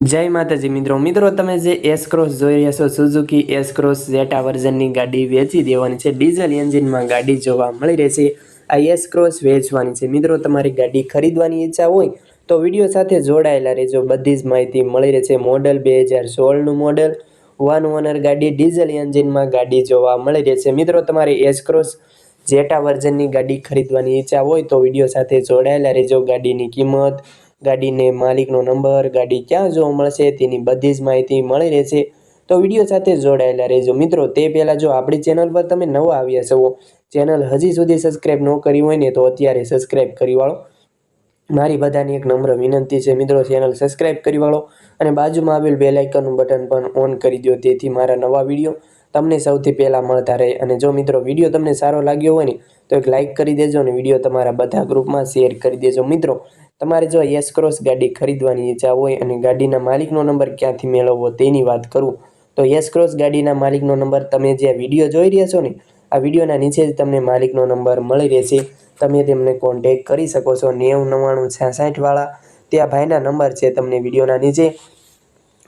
જય માતાજી મિત્રો મિત્રો, તમે જે એસ ક્રોસ જોઈ રહ્યા છો સુઝુકી એસ ક્રોસ ઝેટા વર્ઝનની ગાડી વેચી દેવાની છે. ડીઝલ એન્જિનમાં ગાડી જોવા મળી રહેશે આ એસ ક્રોસ વેચવાની છે. મિત્રો, તમારી ગાડી ખરીદવાની ઈચ્છા હોય તો વીડિયો સાથે જોડાયેલા રહેજો. બધી જ માહિતી મળી રહેશે મોડલ બે હજાર સોળનું મોડલ વન ઓનર ગાડી ડીઝલ એન્જિનમાં ગાડી જોવા મળી રહેશે મિત્રો, તમારી એસ ક્રોસ ઝેટા વર્ઝનની ગાડી ખરીદવાની ઈચ્છા હોય તો વીડિયો સાથે જોડાયેલા રહેજો. ગાડીની કિંમત ગાડીને માલિકનો નંબર, ગાડી ક્યાં જોવા મળશે તેની બધી જ માહિતી મળી રહેશે. તો વીડિયો સાથે જોડાયેલા રહેજો મિત્રો. તે પહેલાં જો આપણી ચેનલ પર તમે નવા આવ્યા છો, ચેનલ હજી સુધી સબસ્ક્રાઈબ ન કરી હોય ને તો અત્યારે સબસ્ક્રાઈબ કરી વાળો. મારી બધાની એક નમ્ર વિનંતી છે મિત્રો, ચેનલ સબસ્ક્રાઈબ કરી વાળો અને બાજુમાં આવેલ બેલ આઇકનનું બટન પણ ઓન કરી દો, તેથી મારા નવા વીડિયો તમને સૌથી પહેલાં મળતા રહે. અને જો મિત્રો વીડિયો તમને સારો લાગ્યો હોય ને, તો એક લાઇક કરી દેજો અને વીડિયો તમારા બધા ગ્રુપમાં શેર કરી દેજો મિત્રો. તમારે જો યસ ક્રોસ ગાડી ખરીદવાની ઈચ્છા હોય અને ગાડીના માલિકનો નંબર ક્યાંથી મેળવવો તેની વાત કરું, તો યસ ક્રોસ ગાડીના માલિકનો નંબર તમે જે વીડિયો જોઈ રહ્યા છો ને, આ વિડીયોના નીચે જ તમને માલિકનો નંબર મળી રહેશે. તમે તેમને કોન્ટેક કરી શકો છો નેવું નવ્વાણું છાસઠવાળા આ ભાઈના નંબર છે તમને વિડીયોના નીચે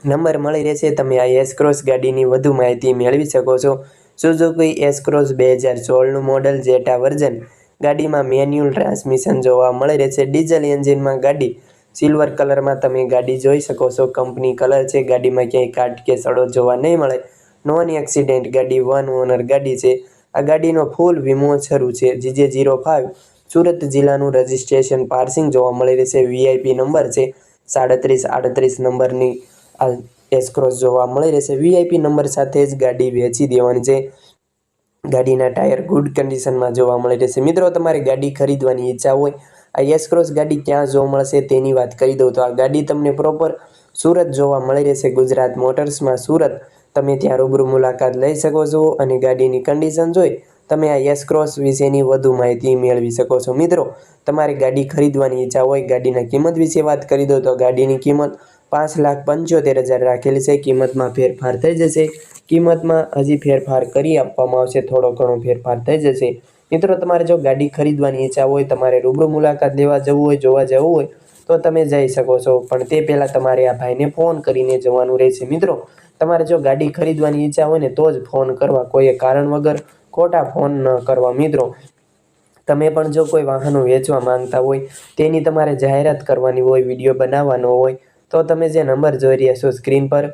નંબર મળી રહેશે. તમે આ એસ ક્રોસ ગાડીની વધુ માહિતી મેળવી શકો છો. સુઝુકી એસ ક્રોસ બે હજાર સોળનું મોડલ જેટા વર્ઝન ગાડીમાં મેન્યુઅલ ટ્રાન્સમિશન જોવા મળી રહેશે ડીઝલ એન્જિનમાં ગાડી સિલ્વર કલરમાં તમે ગાડી જોઈ શકો છો. કંપની કલર છે. ગાડીમાં ક્યાંય કાટ કે સડો જોવા નહીં મળે. નોન એક્સિડેન્ટ ગાડી, વન ઓનર ગાડી છે. આ ગાડીનો ફૂલ વીમો શરૂ છે. જીજે જીરો ફાઇવ સુરત જિલ્લાનું રજિસ્ટ્રેશન પાર્સિંગ જોવા મળી રહેશે વીઆઈપી નંબર છે. સાડત્રીસ આડત્રીસ નંબરની આ એસક્રોસ જોવા મળી રહેશે વીઆઈપી નંબર સાથે જ ગાડી વેચી દેવાની છે. ગાડીના ટાયર ગુડ કન્ડિશનમાં જોવા મળી રહેશે મિત્રો, તમારી ગાડી ખરીદવાની ઈચ્છા હોય, આ યસ ક્રોસ ગાડી ક્યાં જોવા મળશે તેની વાત કરી દઉં. તો આ ગાડી તમને પ્રોપર સુરત જોવા મળી રહેશે. ગુજરાત મોટર્સમાં સુરત તમે ત્યાં રૂબરૂ મુલાકાત લઈ શકો છો અને ગાડીની કન્ડિશન જોઈ તમે આ યસ ક્રોસ વિશેની વધુ માહિતી મેળવી શકો છો. મિત્રો, તમારે ગાડી ખરીદવાની ઈચ્છા હોય, ગાડીના કિંમત વિશે વાત કરી દો તો ગાડીની કિંમત પાંચ લાખ પંચોતેર હજાર રાખેલી છે. કિંમતમાં ફેરફાર થઈ જશે. કિંમતમાં હજી ફેરફાર કરી આપવામાં આવશે, થોડો ઘણો ફેરફાર થઈ જશે. મિત્રો, તમારે જો ગાડી ખરીદવાની ઈચ્છા હોય, તમારે રૂબરૂ મુલાકાત લેવા જવું હોય, જોવા જવું હોય, તો તમે જઈ શકો છો. પણ તે પહેલાં તમારે આ ભાઈને ફોન કરીને જવાનું રહેશે. મિત્રો, તમારે જો ગાડી ખરીદવાની ઈચ્છા હોય ને, તો જ ફોન કરવા. કોઈએ કારણ વગર ખોટા ફોન ન કરવા. મિત્રો, તમે પણ જો કોઈ વાહનો વેચવા માંગતા હોય, તેની તમારે જાહેરાત કરવાની હોય, વીડિયો બનાવવાનો હોય, તો તમે જે નંબર જોઈ રહ્યા છો, સ્ક્રીન પર